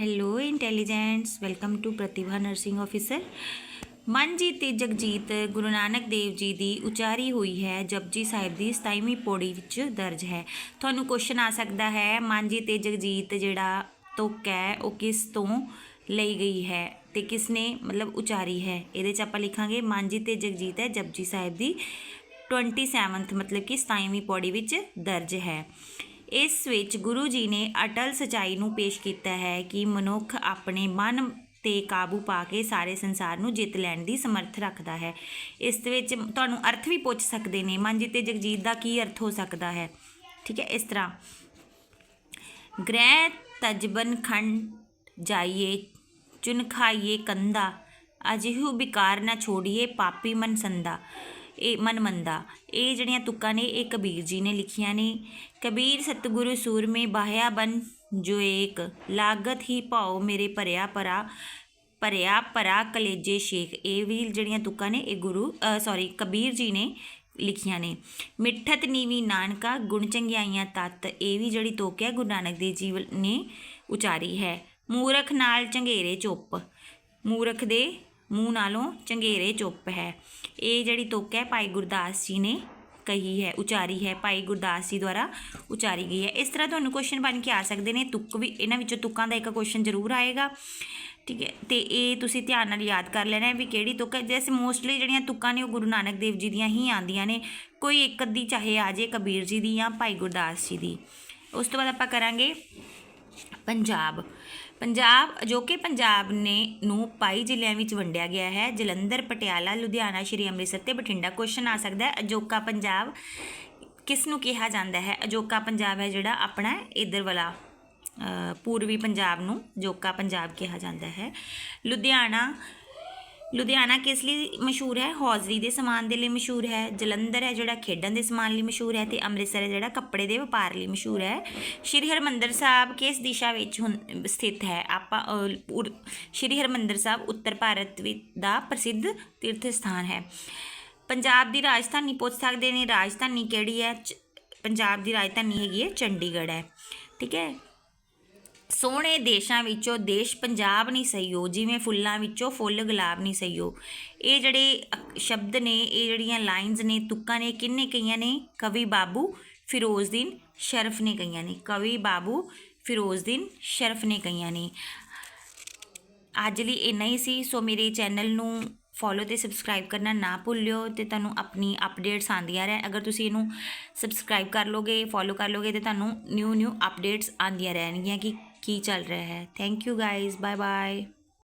Hello intelligents welcome to Pratibha nursing officer Manjit ਤੇ ਜਗਜੀਤ, ਗੁਰੂ ਨਾਨਕ ਦੇਵ ਜੀ ਦੀ ਉਚਾਰੀ ਹੋਈ ਹੈ, ਜਪਜੀ ਸਾਹਿਬ ਦੀ 27ਵੀਂ ਪੌੜੀ ਵਿੱਚ ਦਰਜ ਹੈ। ਤੁਹਾਨੂੰ ਕੁਐਸਚਨ ਆ ਸਕਦਾ ਹੈ ਮਨਜੀਤ ਤੇ ਜਗਜੀਤ ਜਿਹੜਾ ਤੁਕ ਹੈ, ਉਹ ਕਿਸ ਤੋਂ ਲਈ ਗਈ ਹੈ ਤੇ ਕਿਸ ਨੇ ਮਤਲਬ ਉਚਾਰੀ ਹੈ? ਇਹਦੇ ਚ ਆਪਾਂ ਲਿਖਾਂਗੇ ਮਨਜੀਤ ਤੇ ਜਗਜੀਤ ਹੈ, ਜਪਜੀ ਸਾਹਿਬ ਦੀ 27th ਮਤਲਬ ਕਿ 27ਵੀਂ ਪੌੜੀ ਵਿੱਚ ਦਰਜ ਹੈ। ਇਸ ਵਿੱਚ ਗੁਰੂ ਜੀ ਨੇ ਅਟਲ ਸਚਾਈ ਨੂੰ ਪੇਸ਼ ਕੀਤਾ ਹੈ ਕਿ ਮਨੁੱਖ ਆਪਣੇ ਮਨ ਤੇ ਕਾਬੂ ਪਾ ਕੇ ਸਾਰੇ ਸੰਸਾਰ ਨੂੰ ਜਿੱਤ ਲੈਣ ਦੀ ਸਮਰੱਥ ਰੱਖਦਾ ਹੈ। ਇਸ ਵਿੱਚ ਤੁਹਾਨੂੰ ਅਰਥ ਵੀ ਪੁੱਛ ਸਕਦੇ ਨੇ। ਮਨਜੀਤ ਤੇ ਜਗਜੀਤ ਦਾ ਕੀ ਅਰਥ ਹੋ ਸਕਦਾ ਹੈ? ਠੀਕ ਹੈ, ਇਸ ਤਰ੍ਹਾਂ। ਗ੍ਰਹਿ ਤਜਬਨ ਖੰਡ ਜਾਈਏ, ਚੁਨ ਖਾਈਏ ਕੰਦਾ ਅਜਿਹੂ ਬਿਕਾਰ ਨਾ ਛੋੜੀਏ ਪਾਪੀ ਮਨ ਸੰਦਾ ਇਹ ਮਨਮੰਦਾ। ਇਹ ਜਿਹੜੀਆਂ ਤੁਕਾਂ ਨੇ, ਇਹ ਕਬੀਰ ਜੀ ਨੇ ਲਿਖੀਆਂ ਨੇ। ਕਬੀਰ ਸਤਿਗੁਰੂ ਸੂਰਮੇ ਬਾਹਿਆ ਬਨ, ਜੋ ਏਕ ਲਾਗਤ ਹੀ ਭਾਉ ਮੇਰੇ ਭਰਿਆ ਪਰਾ, ਭਰਿਆ ਭਰਾ ਕਲੇਜੇ ਸ਼ੇਖ। ਇਹ ਵੀ ਜਿਹੜੀਆਂ ਤੁਕਾਂ ਨੇ, ਇਹ ਗੁਰੂ ਸੌਰੀ ਕਬੀਰ ਜੀ ਨੇ ਲਿਖੀਆਂ ਨੇ। ਮਿੱਠਤ ਨੀਵੀ ਨਾਨਕਾ, ਗੁਣ ਚੰਗਿਆਈਆਂ ਤਤ। ਇਹ ਵੀ ਜਿਹੜੀ ਤੁਕ ਹੈ, ਗੁਰੂ ਨਾਨਕ ਦੇਵ ਜੀ ਨੇ ਉਚਾਰੀ ਹੈ। ਮੂਰਖ ਨਾਲ ਝੰਗੇਰੇ ਚੁੱਪ। ਮੂਰਖ ਦੇ ਮੂੰਹ ਨਾਲੋਂ ਚੰਗੇਰੇ ਚੁੱਪ ਹੈ। ਇਹ ਜਿਹੜੀ ਤੁਕ ਹੈ ਭਾਈ ਗੁਰਦਾਸ ਜੀ ਨੇ ਕਹੀ ਹੈ, ਉਚਾਰੀ ਹੈ, ਭਾਈ ਗੁਰਦਾਸ ਜੀ ਦੁਆਰਾ ਉਚਾਰੀ ਗਈ ਹੈ। ਇਸ ਤਰ੍ਹਾਂ ਤੁਹਾਨੂੰ ਕੁਐਸਚਨ ਬਣ ਕੇ ਆ ਸਕਦੇ ਨੇ। ਤੁਕ ਵੀ, ਇਹਨਾਂ ਵਿੱਚੋਂ ਤੁਕਾਂ ਦਾ ਇੱਕ ਕੁਐਸਚਨ ਜ਼ਰੂਰ ਆਏਗਾ। ਠੀਕ ਹੈ, ਤੇ ਇਹ ਤੁਸੀਂ ਧਿਆਨ ਨਾਲ ਯਾਦ ਕਰ ਲੈਣਾ ਹੈ ਵੀ ਕਿਹੜੀ ਤੁਕ ਹੈ। ਜੈਸੇ ਮੋਸਟਲੀ ਜਿਹੜੀਆਂ ਤੁਕਾਂ ਨੇ ਉਹ ਗੁਰੂ ਨਾਨਕ ਦੇਵ ਜੀ ਦੀਆਂ ਹੀ ਆਉਂਦੀਆਂ ਨੇ। ਕੋਈ ਇੱਕ ਅੱਧੀ ਚਾਹੇ ਆ ਜੇ ਕਬੀਰ ਜੀ ਦੀ ਜਾਂ ਭਾਈ ਗੁਰਦਾਸ ਜੀ ਦੀ। ਉਸ ਤੋਂ ਬਾਅਦ ਆਪਾਂ ਕਰਾਂਗੇ ਪੰਜਾਬ। ਪੰਜਾਬ ਅਜੋਕੇ ਪੰਜਾਬ ਨੇ ਨੂੰ ਪਾਈ ਜ਼ਿਲ੍ਹਿਆਂ ਵਿੱਚ ਵੰਡਿਆ ਗਿਆ ਹੈ, ਜਲੰਧਰ, ਪਟਿਆਲਾ, ਲੁਧਿਆਣਾ, ਸ਼੍ਰੀ ਅੰਮ੍ਰਿਤਸਰ ਤੇ ਬਠਿੰਡਾ। ਕੁਐਸਚਨ ਆ ਸਕਦਾ ਹੈ, ਅਜੋਕਾ ਪੰਜਾਬ ਕਿਸ ਨੂੰ ਕਿਹਾ ਜਾਂਦਾ ਹੈ? ਅਜੋਕਾ ਪੰਜਾਬ ਹੈ ਜਿਹੜਾ ਆਪਣਾ ਇਧਰ ਵਾਲਾ ਪੂਰਬੀ ਪੰਜਾਬ ਨੂੰ ਜੋਕਾ ਪੰਜਾਬ ਕਿਹਾ ਜਾਂਦਾ ਹੈ। ਲੁਧਿਆਣਾ ਲੁਧਿਆਣਾ ਕਿਸ ਲਈ ਮਸ਼ਹੂਰ ਹੈ? ਹੌਜ਼ਰੀ ਦੇ ਸਮਾਨ ਦੇ ਲਈ ਮਸ਼ਹੂਰ ਹੈ, ਜਲੰਧਰ ਹੈ, ਜਿਹੜਾ ਖੇਡਾਂ ਦੇ ਸਮਾਨ ਲਈ ਮਸ਼ਹੂਰ ਹੈ ਤੇ ਅੰਮ੍ਰਿਤਸਰ ਹੈ, ਜਿਹੜਾ ਕੱਪੜੇ ਦੇ ਵਪਾਰ ਲਈ ਮਸ਼ਹੂਰ ਹੈ। ਸ਼੍ਰੀ ਹਰਮੰਦਰ ਸਾਹਿਬ ਕਿਸ ਦਿਸ਼ਾ ਵਿੱਚ ਹੁਣ ਸਥਿਤ ਹੈ? ਆਪਾਂ ਉਰ- ਸ਼੍ਰੀ ਹਰਮੰਦਰ ਸਾਹਿਬ ਉੱਤਰ ਭਾਰਤ ਵਿੱਚ ਦਾ ਪ੍ਰਸਿੱਧ ਤੀਰਥ ਸਥਾਨ ਹੈ। ਪੰਜਾਬ ਦੀ ਰਾਜਧਾਨੀ ਪੁੱਛ ਸਕਦੇ ਨੇ, ਰਾਜਧਾਨੀ ਕਿਹੜੀ ਹੈ? ਚ- ਪੰਜਾਬ ਦੀ ਰਾਜਧਾਨੀ ਹੈਗੀ ਹੈ ਚੰਡੀਗੜ੍ਹ ਹੈ। ਠੀਕ ਹੈ? ਸੋਹਣੇ ਦੇਸ਼ਾਂ ਵਿੱਚੋਂ ਦੇਸ਼ ਪੰਜਾਬ ਨਹੀਂ ਸਈਓ ਜਿਵੇਂ ਫੁੱਲਾਂ ਵਿੱਚੋਂ ਫੁੱਲ ਗੁਲਾਬ ਨਹੀਂ ਸਈਓ ਇਹ ਜਿਹੜੇ ਅਕ- ਸ਼ਬਦ ਨੇ, ਇਹ ਜਿਹੜੀਆਂ ਲਾਈਨਸ ਨੇ, ਤੁਕਾਂ ਨੇ, ਕਿੰਨੇ ਕਈਆਂ ਨੇ? ਕਵੀ ਬਾਬੂ ਫਿਰੋਜ਼ਦੀਨ ਸ਼ਰਫ ਨੇ ਕਈਆਂ ਨੇ। ਕਵੀ ਬਾਬੂ ਫਿਰੋਜ਼ਦੀਨ ਸ਼ਰਫ ਨੇ ਕਈਆਂ ਨੇ। ਅੱਜ ਲਈ ਇੰਨਾ ਹੀ ਸੀ। ਸੋ ਮੇਰੇ ਚੈਨਲ ਨੂੰ ਫੋਲੋ ਤੇ ਸਬਸਕ੍ਰਾਈਬ ਕਰਨਾ ਨਾ ਭੁੱਲਿਓ ਤੇ ਤੁਹਾਨੂੰ ਆਪਣੀ ਅਪਡੇਟਸ ਆਉਂਦੀਆਂ ਰਹਿ ਅਗਰ ਤੁਸੀਂ ਇਹਨੂੰ ਸਬਸਕ੍ਰਾਈਬ ਕਰ ਲੋਗੇ ਫੋਲੋ ਕਰ ਲੋਗੇ ਤੇ ਤੁਹਾਨੂੰ ਨਿਊ ਨਿਊ ਅਪਡੇਟਸ ਆਉਂਦੀਆਂ ਰਹਿਣਗੀਆਂ ਕਿ ਕੀ ਚੱਲ ਰਿਹਾ ਹੈ? Thank you guys bye bye